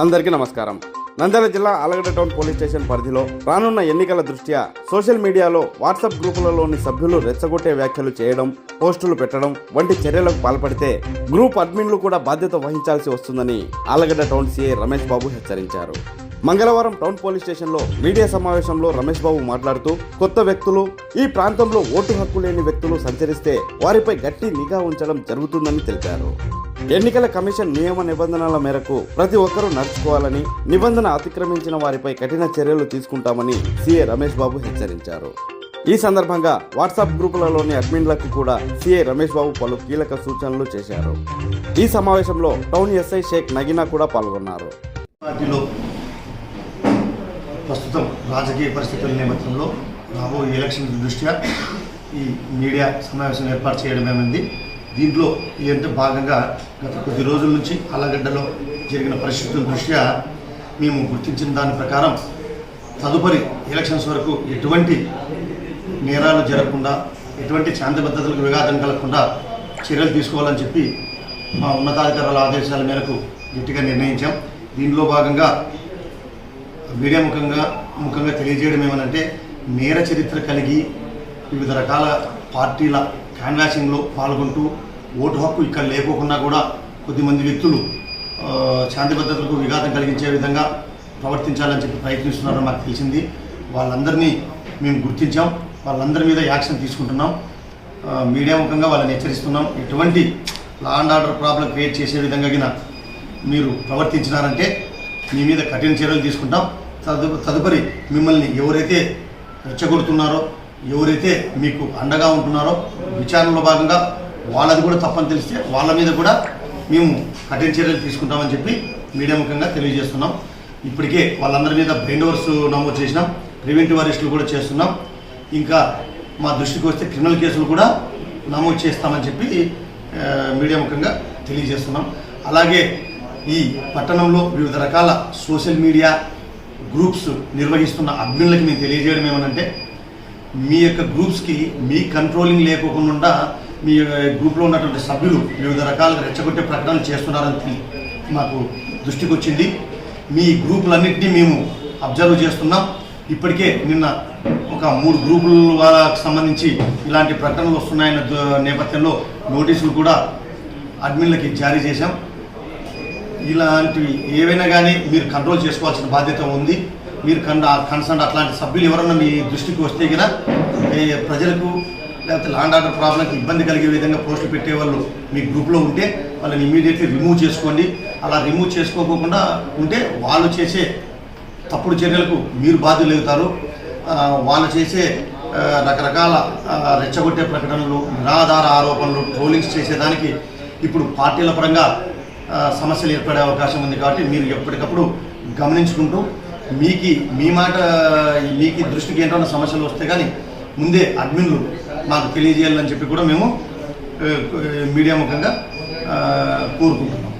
అందరికీ నమస్కారం. నంద్యాల జిల్లా ఆలగడ్డ టౌన్ పోలీస్ స్టేషన్ పరిధిలో రానున్న ఎన్నికల దృష్ట్యా సోషల్ మీడియాలో వాట్సాప్ గ్రూపులలోని సభ్యులు రెచ్చగొట్టే వ్యాఖ్యలు చేయడం పోస్టులు పెట్టడం వంటి చర్యలకు పాల్పడితే గ్రూప్ అడ్మిన్లు కూడా బాధ్యత వహించాల్సి వస్తుందని ఆలగడ్డ టౌన్ సీఐ రమేష్ బాబు హెచ్చరించారు. మంగళవారం టౌన్ పోలీస్ స్టేషన్లో మీడియా సమావేశంలో రమేష్ బాబు మాట్లాడుతూ కొత్త వ్యక్తులు ఈ ప్రాంతంలో ఓటు హక్కు లేని వ్యక్తులు సంచరిస్తే వారిపై గట్టి నిఘా ఉంచడం జరుగుతుందని తెలిపారు. ఎన్నికల కమిషన్ నియమ నిబంధనల మేరకు ప్రతి ఒక్కరూ నడుచుకోవాలని నిబంధన అతిక్రమించిన వారిపై కఠిన చర్యలు తీసుకుంటామని సీఏ రమేష్ బాబు హెచ్చరించారు. ఈ సందర్భంగా వాట్సాప్ గ్రూపులలోని అడ్మిన్లకు కూడా సీఏ రమేష్ బాబు పలు కీలక సూచనలు చేశారు. ఈ సమావేశంలో టౌన్ ఎస్ఐ షేక్ నగీనా కూడా పాల్గొన్నారు. పార్టీలో ప్రస్తుతం రాజకీయ పరిస్థితుల నేపథ్యంలో రాబోయే ఎలక్షన్ దృష్ట్యా ఈ మీడియా సమావేశం ఏర్పాటు చేయడమేమైంది? దీంట్లో ఏంటంటే భాగంగా గత కొద్ది రోజుల నుంచి అల్లగడ్డలో జరిగిన పరిస్థితుల దృష్ట్యా మేము గుర్తించిన దాని ప్రకారం తదుపరి ఎలక్షన్స్ వరకు ఎటువంటి నేరాలు జరగకుండా ఎటువంటి శాంతిభద్రతలకు విఘాతం కలగకుండా చర్యలు తీసుకోవాలని చెప్పి మా ఉన్నతాధికారుల ఆదేశాల మేరకు గట్టిగా నిర్ణయించాం. దీనిలో భాగంగా మీడియా ముఖంగా ముఖంగా తెలియజేయడం ఏమనంటే నేర చరిత్ర కలిగి వివిధ రకాల పార్టీల క్యాన్వాసింగ్లో పాల్గొంటూ ఓటు హక్కు ఇక్కడ లేకోకుండా కూడా కొద్దిమంది వ్యక్తులు శాంతి భద్రతలకు విఘాతం కలిగించే విధంగా ప్రవర్తించాలని చెప్పి ప్రయత్నిస్తున్నారని మాకు తెలిసింది. వాళ్ళందరినీ మేము గుర్తించాం. వాళ్ళందరి మీద యాక్షన్ తీసుకుంటున్నాం. మీడియా ముఖంగా వాళ్ళని హెచ్చరిస్తున్నాం. ఎటువంటి law and order problem create చేసే విధంగా మీరు ప్రవర్తించినారంటే మీ మీద కఠిన చర్యలు తీసుకుంటాం. తదు తదుపరి మిమ్మల్ని ఎవరైతే రెచ్చగొడుతున్నారో ఎవరైతే మీకు అండగా ఉంటున్నారో విచారణలో భాగంగా వాళ్ళది కూడా తప్పని తెలిస్తే వాళ్ళ మీద కూడా మేము కఠిన చర్యలు తీసుకుంటామని చెప్పి మీడియా ముఖంగా తెలియజేస్తున్నాం. ఇప్పటికే వాళ్ళందరి మీద బ్రెయిన్ ఓవర్స్ నమోదు చేసినాం. ప్రివెంటివ్ అరెస్టులు కూడా చేస్తున్నాం. ఇంకా మా దృష్టికి వస్తే క్రిమినల్ కేసులు కూడా నమోదు చేస్తామని చెప్పి మీడియా ముఖంగా తెలియజేస్తున్నాం. అలాగే ఈ పట్టణంలో వివిధ రకాల సోషల్ మీడియా గ్రూప్స్ నిర్వహిస్తున్న అడ్మిన్లకి మేము తెలియజేయడం ఏమనంటే మీ యొక్క గ్రూప్స్కి మీ కంట్రోలింగ్ లేకోకుండా మీ గ్రూప్లో ఉన్నటువంటి సభ్యులు వివిధ రకాలుగా రెచ్చగొట్టే ప్రకటనలు చేస్తున్నారని మాకు దృష్టికి వచ్చింది మీ గ్రూపులన్నింటినీ మేము అబ్జర్వ్ చేస్తున్నాం. ఇప్పటికే నిన్న ఒక మూడు గ్రూపుల వాళ్ళకి సంబంధించి ఇలాంటి ప్రకటనలు వస్తున్నాయన్న నేపథ్యంలో నోటీసులు కూడా అడ్మిన్లకి జారీ చేశాం. ఇలాంటివి ఏవైనా కానీ మీరు కంట్రోల్ చేసుకోవాల్సిన బాధ్యత ఉంది. మీరు కన్ కన్సర్న్ అట్లాంటి సభ్యులు ఎవరన్నా మీ దృష్టికి వస్తే కనుక ప్రజలకు లేకపోతే లాండ్ ఆర్డర్ ప్రాబ్లంకి ఇబ్బంది కలిగే విధంగా పోస్టులు పెట్టేవాళ్ళు మీ గ్రూప్లో ఉంటే వాళ్ళని ఇమీడియట్లీ రిమూవ్ చేసుకోండి. అలా రిమూవ్ చేసుకోకుండా ఉంటే వాళ్ళు చేసే తప్పుడు చర్యలకు మీరు బాధ్యులు అవుతారు వాళ్ళు చేసే రకరకాల రెచ్చగొట్టే ప్రకటనలు నిరాధార ఆరోపణలు ట్రోలింగ్స్ చేసేదానికి ఇప్పుడు పార్టీల పరంగా సమస్యలు ఏర్పడే అవకాశం ఉంది కాబట్టి మీరు ఎప్పటికప్పుడు గమనించుకుంటూ మీకు మీ మాట మీకు దృష్టికి ఏంటన్నా సమస్యలు వస్తే కానీ ముందే అడ్మిన్లు మాకు తెలియజేయాలని చెప్పి కూడా మేము మీడియా ముఖంగా కోరుకుంటున్నాం.